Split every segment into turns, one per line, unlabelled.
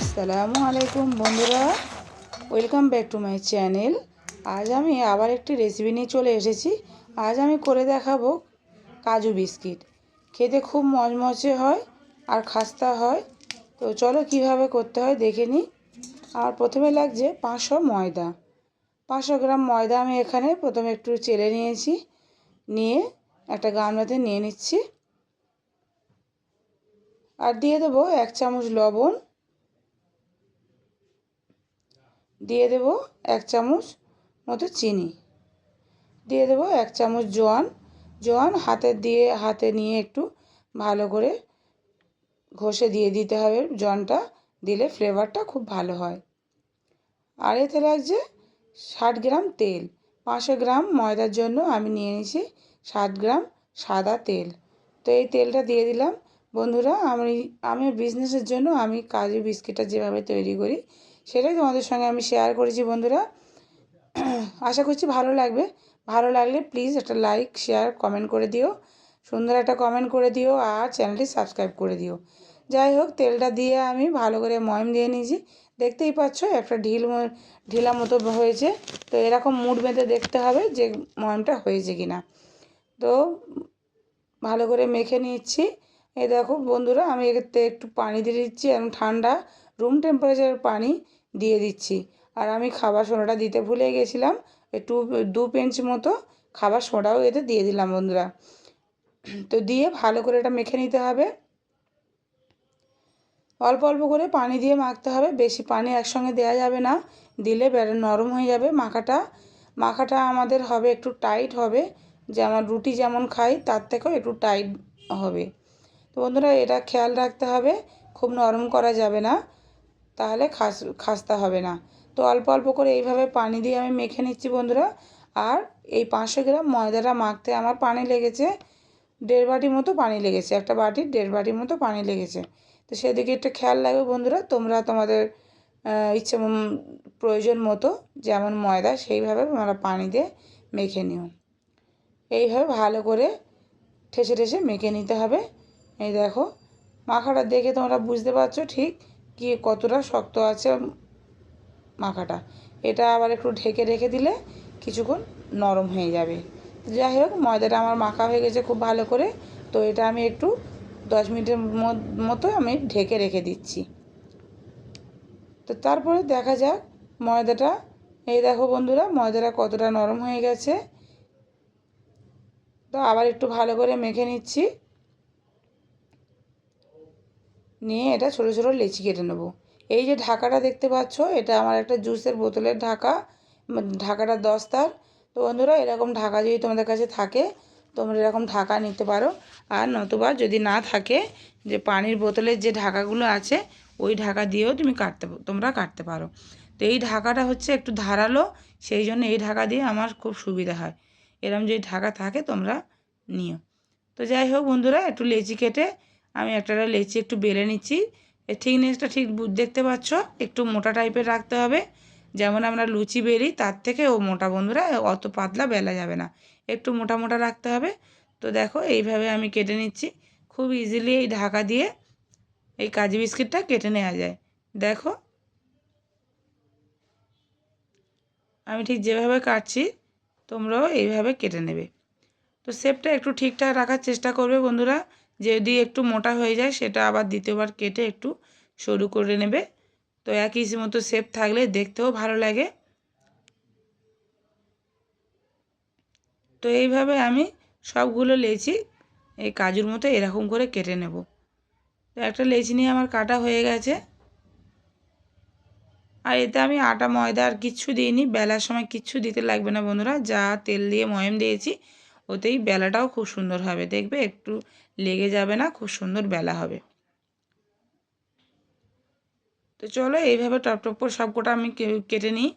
আসসালামু আলাইকুম বন্ধুরা। Welcome back to my channel আজ আমি আবার একটি রেসিপি নিয়ে চলে এসেছি। আজ আমি করে দেখাবো কাজু বিস্কিট। খেতে খুব মচমচে হয় আর খাস্তা হয়। তো চলো কীভাবে করতে হয় দেখে নিই। আর প্রথমে লাগছে পাঁচশো ময়দা। পাঁচশো গ্রাম ময়দা আমি এখানে প্রথমে একটু চেলে নিয়েছি, নিয়ে একটা গামলাতে নিয়ে নিচ্ছি। আর দিয়ে দেবো এক চামচ লবণ। দিয়ে দেব এক চামচ মতো চিনি। দিয়ে দেব এক চামচ জোয়ান। জোয়ান হাতে দিয়ে, হাতে নিয়ে একটু ভালো করে ঘষে দিয়ে দিতে হবে জনটা দিলে ফ্লেভারটা খুব ভালো হয়। আর এতে লাগছে ষাট গ্রাম তেল। পাঁচশো গ্রাম ময়দার জন্য আমি নিয়ে নিয়েছি ষাট গ্রাম সাদা তেল। তো এই তেলটা দিয়ে দিলাম। বন্ধুরা, আমি আমি বিজনেসের জন্য আমি কাজু বিস্কিটটা যেভাবে তৈরি করি, সেটাই তোমাদের সঙ্গে আমি শেয়ার করেছি বন্ধুরা। আশা করছি ভালো লাগবে। ভালো লাগলে প্লিজ একটা লাইক শেয়ার কমেন্ট করে দিও। সুন্দর একটা কমেন্ট করে দিও আর চ্যানেলটি সাবস্ক্রাইব করে দিও। যাই হোক, তেলটা দিয়ে আমি ভালো করে ময়ম দিয়ে নিয়েছি। দেখতেই পাচ্ছ, একটা ঢিল ঢিলা মতো হয়েছে। তো এরকম মুড বেঁধে দেখতে হবে যে ময়মটা হয়েছে কি না তো ভালো করে মেখে নিচ্ছি। এই দেখো বন্ধুরা, আমি এতে একটু পানি দিয়ে দিচ্ছি, এবং ঠান্ডা রুম টেম্পারেচারের পানি দিয়ে দিচ্ছি। আর আমি খাবার সোডাটা দিতে ভুলে গেছিলাম একটু দু পেঞ্চ মতো খাবার সোডাও এতে দিয়ে দিলাম বন্ধুরা। তো দিয়ে ভালো করে এটা মেখে নিতে হবে। অল্প অল্প করে পানি দিয়ে মাখতে হবে। বেশি পানি একসঙ্গে দেওয়া যাবে না। দিলে বেড়ে নরম হয়ে যাবে মাখাটা। মাখাটা আমাদের হবে একটু টাইট হবে। যেমন রুটি যেমন খাই, তার থেকেও একটু টাইট হবে। তো বন্ধুরা, এটা খেয়াল রাখতে হবে। খুব নরম করা যাবে না। তাহলে খাস, খাসতে হবে না। তো অল্প অল্প করে এইভাবে পানি দিয়ে আমি মেখে নিচ্ছি বন্ধুরা। আর এই পাঁচশো গ্রাম ময়দাটা মাখতে আমার পানি লেগেছে। দেড় বাটি মতো পানি লেগেছে। একটা বাটির দেড় বাটির মতো পানি লেগেছে। তো সেদিকে একটু খেয়াল লাগবে বন্ধুরা। তোমরা তোমাদের ইচ্ছে প্রয়োজন মতো যেমন ময়দা সেইভাবে তোমরা পানি দিয়ে মেখে নিও। এইভাবে ভালো করে ঠেসে ঠেসে মেখে নিতে হবে। এই দেখো, মাখাটা দেখে তোমরা বুঝতে পারছ ঠিক কি কতটা শক্ত আছে মাখাটা। এটা আবার একটু ঢেকে রেখে দিলে কিছুক্ষণ নরম হয়ে যাবে। যাই হোক, ময়দাটা আমার মাখা হয়ে গেছে খুব ভালো করে। তো এটা আমি একটু দশ মিনিটের মতো আমি ঢেকে রেখে দিচ্ছি। তো তারপরে দেখা যাক ময়দাটা, এই দেখো বন্ধুরা, ময়দাটা কতটা নরম হয়ে গেছে। তো আবার একটু ভালো করে মেখে নিচ্ছি। নিয়ে এটা ছোটো ছোটো লেচি কেটে নেব। এই যে ঢাকাটা দেখতে পাচ্ছ, এটা আমার একটা জুসের বোতলের ঢাকা, ঢাকাটা দস্তার। তো বন্ধুরা, এরকম ঢাকা যদি তোমাদের কাছে থাকে তোমরা এরকম ঢাকা নিতে পারো। আর নতুবা যদি না থাকে, যে পানির বোতলের যে ঢাকাগুলো আছে, ওই ঢাকা দিয়েও তুমি কাটতে তোমরা কাটতে পারো। তো এই ঢাকাটা হচ্ছে একটু ধারালো, সেই জন্য এই ঢাকা দিয়ে আমার খুব সুবিধা হয়। এরম যদি ঢাকা থাকে, তোমরা নিও। তো যাই হোক বন্ধুরা, একটু লেচি কেটে আমি একটা লেচি একটু বেলে নিচ্ছি। থিকনেসটা ঠিক দেখতে পাচ্ছ, একটু মোটা টাইপের রাখতে হবে। যেমন আমরা লুচি বেরি তার থেকে ও মোটা বন্ধুরা অত পাতলা বেলা যাবে না। একটু মোটা মোটা রাখতে হবে। তো দেখো, এইভাবে আমি কেটে নিচ্ছি। খুব ইজিলি এই ঢাকা দিয়ে এই কাজু বিস্কিটটা কেটে নেওয়া যায়। দেখো, আমি ঠিক যেভাবে কাটছি, তোমরাও এইভাবে কেটে নেবে। তো শেপটা একটু ঠিকঠাক রাখার চেষ্টা করবে বন্ধুরা। যদি একটু মোটা হয়ে যায়, সেটা আবার দ্বিতীয়বার কেটে একটু সরু করে নেবে। তো একই মতো শেপ থাকলে দেখতেও ভালো লাগে। তো এইভাবে আমি সবগুলো লেচি এই কাজুর মতো এরকম করে কেটে নেব। তো একটা লেচি নিয়ে আমার কাটা হয়ে গেছে। আর এতে আমি আটা, ময়দা আর কিচ্ছু দিইনি। বেলার সময় কিচ্ছু দিতে লাগবে না বন্ধুরা। যা তেল দিয়ে ময়ম দিয়েছি, ওতেই বেলাটাও খুব সুন্দর হবে। দেখবে একটু লেগে যাবে না, খুব সুন্দর বেলা হবে। তো চলো এইভাবে টপ টপ করে সবকটা আমি কেটে নিই।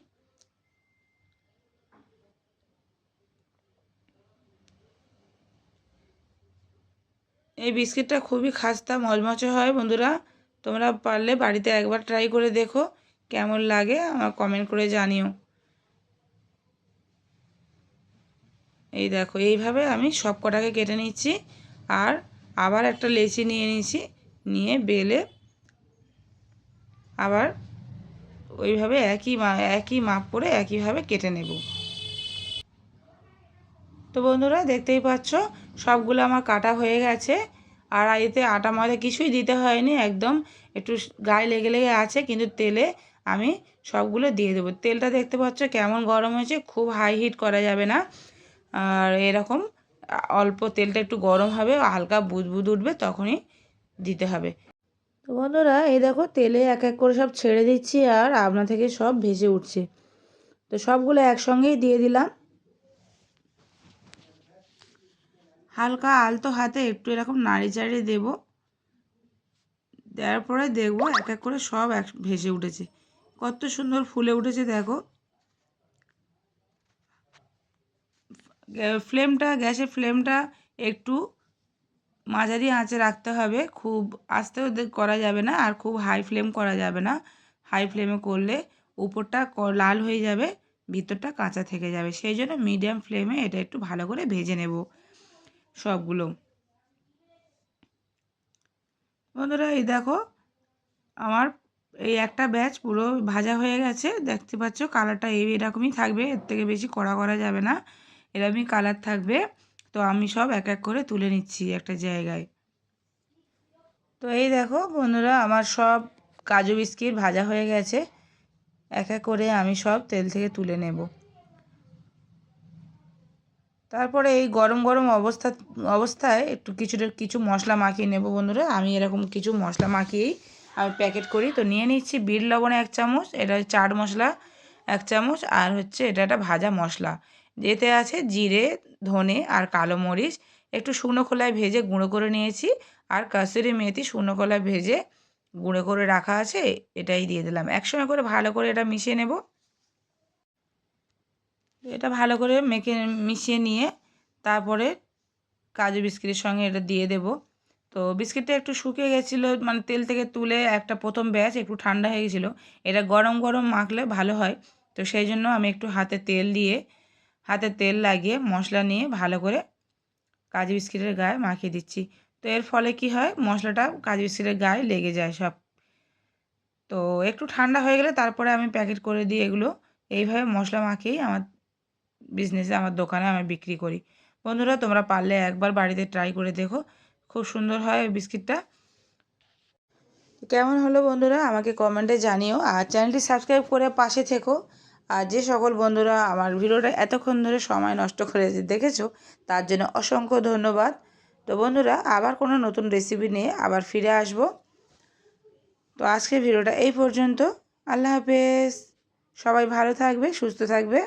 এই বিস্কিটটা খুবই খাস্তা মচমচে হয় বন্ধুরা। তোমরা পারলে বাড়িতে একবার ট্রাই করে দেখো, কেমন লাগে আমার কমেন্ট করে জানিও। এই দেখো, এইভাবে আমি সব কটাকে কেটে নিচ্ছি আর আবার একটা লেচি নিয়ে নিয়েছি, নিয়ে বেলে আবার ওইভাবে একই একই মাপ করে একইভাবে কেটে নেব। তো বন্ধুরা দেখতেই পাচ্ছ, সবগুলো আমার কাটা হয়ে গেছে। আর এতে আটা ময়দা কিছুই দিতে হয়নি, একদম একটু গায়ে লেগে লেগে আছে, কিন্তু তেলে আমি সবগুলো দিয়ে দেবো। তেলটা দেখতে পাচ্ছ কেমন গরম হয়েছে, খুব হাই হিট করা যাবে না। আর এরকম অল্প তেলটা একটু গরম হবে, হালকা বুদবুদ উঠবে, তখনই দিতে হবে। তো বন্ধুরা, এই দেখো তেলে এক এক করে সব ছেড়ে দিচ্ছি, আর আপনা থেকে সব ভেসে উঠছে। তো সবগুলো একসঙ্গেই দিয়ে দিলাম। হালকা আলতো হাতে একটু এরকম নাড়ি চাড়িয়ে দেবো। দেওয়ার পরে দেখব এক এক করে সব এক ভেসে উঠেছে। কত সুন্দর ফুলে উঠেছে, দেখো। ফ্লেমটা, গ্যাসের ফ্লেমটা একটু মাঝারি আঁচে রাখতে হবে। খুব আস্তেও করা যাবে না আর খুব হাই ফ্লেম করা যাবে না। হাই ফ্লেমে করলে উপরটা লাল হয়ে যাবে, ভিতরটা কাঁচা থেকে যাবে। সেই জন্য মিডিয়াম ফ্লেমে এটা একটু ভালো করে ভেজে নেব। সবগুলো। বন্ধুরা, এই দেখো, আমার এই একটা ব্যাচ পুরো ভাজা হয়ে গেছে। দেখতে পাচ্ছ, কালারটা এই এরকমই থাকবে, এর থেকে বেশি কড়া করা যাবে না, এরকমই কালার থাকবে। তো আমি সব এক এক করে তুলে নিচ্ছি একটা জায়গায়। তো এই দেখো বন্ধুরা, আমার সব কাজু বিস্কিট ভাজা হয়ে গেছে, এক এক করে আমি সব তেল থেকে তুলে নেব। তারপরে এই গরম গরম অবস্থা, অবস্থায় একটু কিছুটা কিছু মশলা মাখিয়ে নেব বন্ধুরা। আমি এরকম কিছু মশলা মাখিয়েই আমি প্যাকেট করি। তো নিয়ে নিচ্ছি বিট লবণ এক চামচ, এটা চাট মশলা এক চামচ, আর হচ্ছে এটা একটা ভাজা মশলা। এতে আছে জিরে, ধনে আর কালো মরিচ। একটু শুকনো খোলায় ভেজে গুঁড়ো করে নিয়েছি। আর কাসুরি মেথি শুকনো খোলায় ভেজে গুঁড়ো করে রাখা আছে, এটাই দিয়ে দিলাম। একসঙ্গে করে ভালো করে এটা মিশিয়ে নেব। এটা ভালো করে মেখে, মিশিয়ে নিয়ে তারপরে কাজু বিস্কিটের সঙ্গে এটা দিয়ে দেব। তো বিস্কিটটা একটু শুকিয়ে গেছিল মানে তেল থেকে তুলে একটা প্রথম ব্যাচ, একটু ঠান্ডা হয়ে গেছিল। এটা গরম গরম মাখলে ভালো হয়। তো সেই জন্য আমি একটু হাতে তেল দিয়ে, হাতে তেল লাগিয়ে মশলা নিয়ে ভালো করে কাজু বিস্কিটের গায়ে মাখিয়ে দিচ্ছি। তো এর ফলে কি হয়, মশলাটা কাজু বিস্কিটের গায়ে লেগে যায় সব। তো একটু ঠান্ডা হয়ে গেলে তারপরে আমি প্যাকেট করে দিই এগুলো। এইভাবে মশলা মাখিয়েই আমার বিজনেসে আমার দোকানে আমি বিক্রি করি। বন্ধুরা, তোমরা পারলে একবার বাড়িতে ট্রাই করে দেখো। খুব সুন্দর হয় ওই বিস্কিটটা কেমন হলো বন্ধুরা, আমাকে কমেন্টে জানিও। আর চ্যানেলটি সাবস্ক্রাইব করে পাশে থেকো। আর যে সকল বন্ধুরা আমার ভিডিওটা এতক্ষণ ধরে সময় নষ্ট করে দেখেছ, তার জন্য অসংখ্য ধন্যবাদ। তো বন্ধুরা, আবার কোনো নতুন রেসিপি নিয়ে আবার ফিরে আসব। তো আজকের ভিডিওটা এই পর্যন্ত। আল্লাহ হাফেজ। সবাই ভালো থাকবে, সুস্থ থাকবে।